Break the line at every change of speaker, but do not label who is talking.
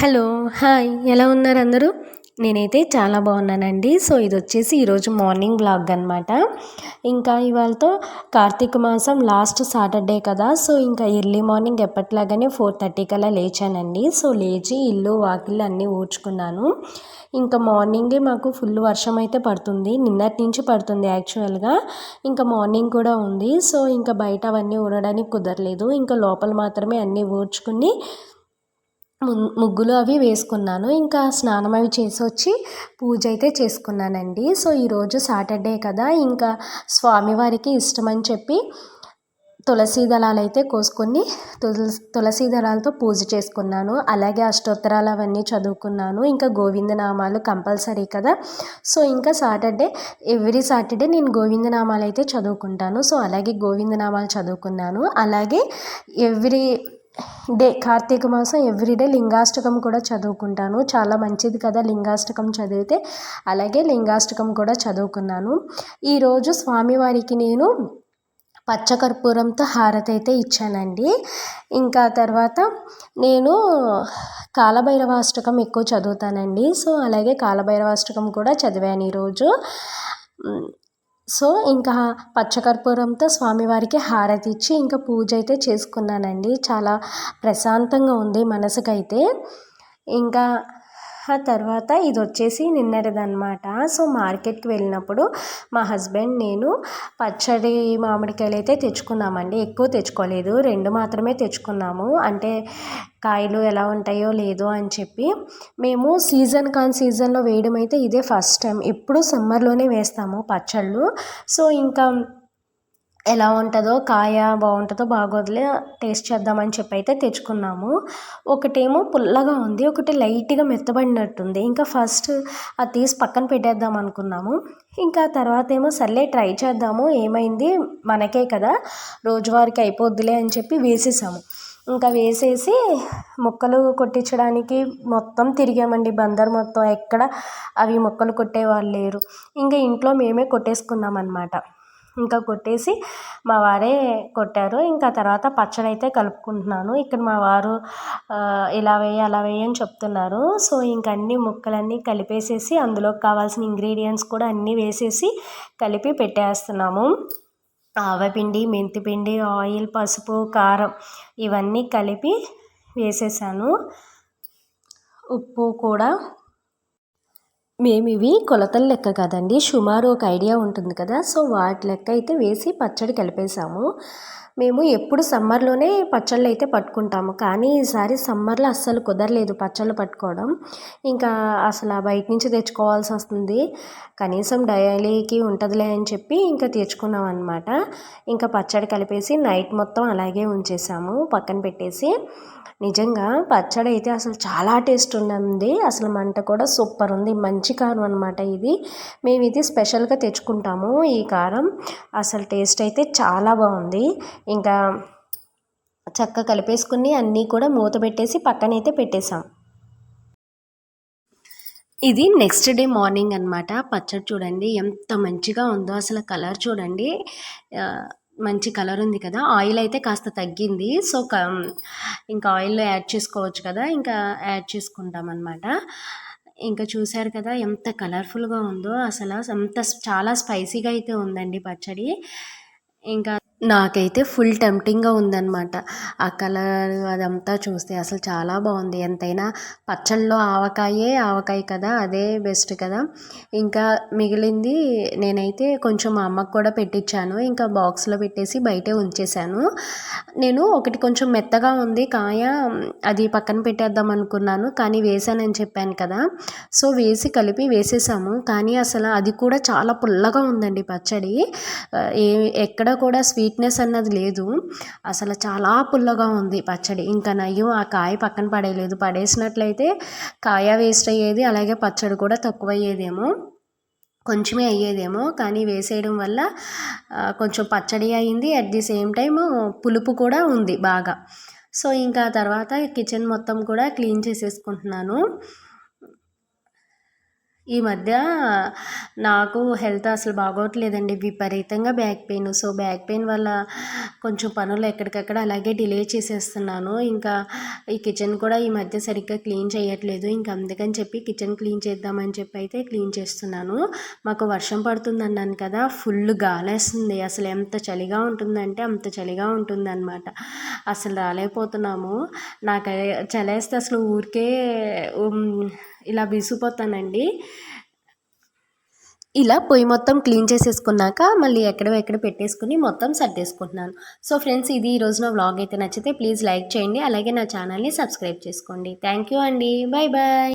Hello hi. ఎలా ఉన్నారు అందరూ? నేనైతే చాలా బాగున్నానండి. సో ఇది వచ్చేసి ఈరోజు మార్నింగ్ బ్లాగ్ అనమాట ఇంకా ఇవాళతో కార్తీక మాసం లాస్ట్ సాటర్డే కదా. సో ఇంకా ఎర్లీ మార్నింగ్ ఎప్పటిలాగానే ఫోర్ థర్టీ కల్లా లేచానండి. సో లేచి ఇల్లు వాకిళ్ళు అన్నీ ఊడ్చుకున్నాను. ఇంకా మార్నింగే మాకు ఫుల్ వర్షం అయితే పడుతుంది. నిన్నటి నుంచి పడుతుంది యాక్చువల్గా. ఇంకా మార్నింగ్ కూడా ఉంది. సో ఇంకా బయట అవన్నీ ఊడడానికి కుదరలేదు. ఇంకా లోపల మాత్రమే అన్నీ ఊడ్చుకుని ముగ్గులు అవి వేసుకున్నాను. ఇంకా స్నానం అవి చేసి వచ్చి పూజ అయితే చేసుకున్నానండి. సో ఈరోజు సాటర్డే కదా ఇంకా స్వామివారికి ఇష్టమని చెప్పి తులసి దళాలు అయితే కోసుకొని తులసి తులసి దళాలతో పూజ చేసుకున్నాను. అలాగే అష్టోత్తరాలు అవన్నీ చదువుకున్నాను. ఇంకా గోవిందనామాలు కంపల్సరీ కదా. సో ఇంకా సాటర్డే ఎవ్రీ సాటర్డే నేను గోవిందనామాలు అయితే చదువుకుంటాను. సో అలాగే గోవిందనామాలు చదువుకున్నాను. అలాగే ఎవ్రీ డే కార్తీక మాసం ఎవ్రీడే లింగాష్టకం కూడా చదువుకుంటాను. చాలా మంచిది కదా లింగాష్టకం చదివితే. అలాగే లింగాష్టకం కూడా చదువుకున్నాను. ఈరోజు స్వామివారికి నేను పచ్చకర్పూరంతో హారతి అయితే ఇచ్చానండి. ఇంకా తర్వాత నేను కాలభైరవాష్టకం ఎక్కువ చదువుతానండి. సో అలాగే కాలభైరవాష్టకం కూడా చదివాను ఈరోజు సో ఇంకా పచ్చకర్పూరంతో స్వామివారికి హారతి ఇచ్చి ఇంకా పూజ అయితే చేసుకున్నానండి. చాలా ప్రశాంతంగా ఉంది మనసుకైతే. ఇంకా ఆ తర్వాత ఇది వచ్చేసి నిన్నటిదనమాట సో మార్కెట్కి వెళ్ళినప్పుడు మా హస్బెండ్ నేను పచ్చడి మామిడికాయలు అయితే తెచ్చుకున్నామండి. ఎక్కువ తెచ్చుకోలేదు. రెండు మాత్రమే తెచ్చుకున్నాము. అంటే కాయలు ఎలా ఉంటాయో లేదో అని చెప్పి. మేము సీజన్ కాని సీజన్లో వేయడం అయితే ఇదే ఫస్ట్ టైం. ఎప్పుడు సమ్మర్లోనే వేస్తాము పచ్చళ్ళు. సో ఇంకా ఎలా ఉంటుందో కాయ బాగుంటుందో బాగోదులే టేస్ట్ చేద్దామని చెప్పి అయితే తెచ్చుకున్నాము. ఒకటేమో పుల్లగా ఉంది ఒకటి లైట్గా మెత్తబడినట్టుంది. ఇంకా ఫస్ట్ అది తీసి పక్కన పెట్టేద్దాం అనుకున్నాము. ఇంకా తర్వాత ఏమో సర్లే ట్రై చేద్దాము ఏమైంది? మనకే కదా రోజువారికి అయిపోద్దిలే అని చెప్పి వేసేసాము. ఇంకా వేసేసి మొక్కలు కొట్టించడానికి మొత్తం తిరిగామండి బందర్ మొత్తం. ఎక్కడ అవి మొక్కలు కొట్టేవాళ్ళు లేరు. ఇంకా ఇంట్లో మేమే కొట్టేసుకున్నాం అనమాట ఇంకా కొట్టేసి మా వారే కొట్టారు. ఇంకా తర్వాత పచ్చడి అయితే కలుపుకుంటున్నాను. ఇక్కడ మా వారు ఇలా వేయి అలా వేయి అని చెప్తున్నారు. సో ఇంక అన్ని ముక్కలన్నీ కలిపేసేసి అందులో కావాల్సిన ఇంగ్రీడియంట్స్ కూడా అన్నీ వేసేసి కలిపి పెట్టేస్తున్నాము. ఆవపిండి మెంతిపిండి ఆయిల్ పసుపు కారం ఇవన్నీ కలిపి వేసేసాను. ఉప్పు కూడా మేము ఇవి కొలతల లెక్క కదండి. సుమారు ఒక ఐడియా ఉంటుంది కదా. సో వాటి లెక్క అయితే వేసి పచ్చడి కలిపేసాము మేము ఎప్పుడు సమ్మర్లోనే పచ్చళ్ళు అయితే పట్టుకుంటాము. కానీ ఈసారి సమ్మర్లో అస్సలు కుదరలేదు పచ్చళ్ళు పట్టుకోవడం. ఇంకా అసలు బయట నుంచి తెచ్చుకోవాల్సి వస్తుంది. కనీసం డైలీకి ఉంటుందిలే అని చెప్పి ఇంకా తెచ్చుకున్నాం అనమాట ఇంకా పచ్చడి కలిపేసి నైట్ మొత్తం అలాగే ఉంచేసాము పక్కన పెట్టేసి. నిజంగా పచ్చడి అయితే అసలు చాలా టేస్ట్ ఉందండి. అసలు మంట కూడా సూపర్ ఉంది. మంచి కారం అనమాట ఇది. మేము ఇది స్పెషల్గా తెచ్చుకుంటాము ఈ కారం. అసలు టేస్ట్ అయితే చాలా బాగుంది. ఇంకా చక్క కలిపేసుకుని అన్నీ కూడా మూత పెట్టేసి పక్కనైతే పెట్టేసాం ఇది నెక్స్ట్ డే మార్నింగ్ అనమాట పచ్చడి చూడండి ఎంత మంచిగా ఉందో అసలు కలర్ చూడండి. మంచి కలర్ ఉంది కదా. ఆయిల్ అయితే కాస్త తగ్గింది. సో ఇంకా ఆయిల్లో యాడ్ చేసుకోవచ్చు కదా. ఇంకా యాడ్ చేసుకుంటాం అనమాట ఇంకా చూశారు కదా ఎంత కలర్ఫుల్గా ఉందో. అసలు అంత చాలా స్పైసీగా అయితే ఉందండి పచ్చడి. ఇంకా నాకైతే ఫుల్ టెంప్టింగ్గా ఉందన్నమాట. ఆ కలర్ అదంతా చూస్తే అసలు చాలా బాగుంది. ఎంతైనా పచ్చళ్ళలో ఆవకాయే ఆవకాయ కదా అదే బెస్ట్ కదా. ఇంకా మిగిలింది నేనైతే కొంచెం మా అమ్మకు కూడా పెట్టించాను ఇంకా బాక్స్లో పెట్టేసి బయటే ఉంచేశాను. నేను ఒకటి కొంచెం మెత్తగా ఉంది కాయ అది పక్కన పెట్టేద్దాం అనుకున్నాను. కానీ వేసానని చెప్పాను కదా. సో వేసి కలిపి వేసేసాము. కానీ అసలు అది కూడా చాలా పుల్లగా ఉందండి పచ్చడి. ఏ ఎక్కడ కూడా స్వీట్ స్వీట్నెస్ అన్నది లేదు. అసలు చాలా పుల్లగా ఉంది పచ్చడి. ఇంకా నయ్యం ఆ కాయ పక్కన పడేయలేదు. పడేసినట్లయితే కాయ వేస్ట్ అయ్యేది అలాగే పచ్చడి కూడా తక్కువ అయ్యేదేమో కొంచెమే అయ్యేదేమో. కానీ వేసేయడం వల్ల కొంచెం పచ్చడి అయింది అట్ ది సేమ్ టైం పులుపు కూడా ఉంది బాగా. సో ఇంకా తర్వాత కిచెన్ మొత్తం కూడా క్లీన్ చేసేసుకుంటున్నాను. ఈ మధ్య నాకు హెల్త్ అసలు బాగోట్లేదండి. విపరీతంగా back pain. So back pain వల్ల కొంచెం పనులు ఎక్కడికక్కడ అలాగే డిలే చేసేస్తున్నాను. ఇంకా ఈ కిచెన్ కూడా ఈ మధ్య సరిగ్గా క్లీన్ చేయట్లేదు. ఇంకా అందుకని చెప్పి కిచెన్ క్లీన్ చేద్దామని చెప్పి అయితే క్లీన్ చేస్తున్నాను. మాకు వర్షం పడుతుంది అన్నాను కదా ఫుల్ గాలేస్తుంది. అసలు ఎంత చలిగా ఉంటుందంటే అంత చలిగా ఉంటుందన్నమాట. అసలు రాలేకపోతున్నాము. నాకు చలేస్తే అసలు ఊరికే ఇలా విసిగిపోతానండి. ఇలా పొయ్యి మొత్తం క్లీన్ చేసేసుకున్నాక మళ్ళీ ఎక్కడ ఎక్కడ పెట్టేసుకుని మొత్తం సర్దేసుకుంటున్నాను. సో ఫ్రెండ్స్ ఇది ఈ రోజున వ్లాగ్. అయితే నచ్చితే ప్లీజ్ లైక్ చేయండి. అలాగే నా ఛానల్ని సబ్స్క్రైబ్ చేసుకోండి. థ్యాంక్ యూ అండి. Bye bye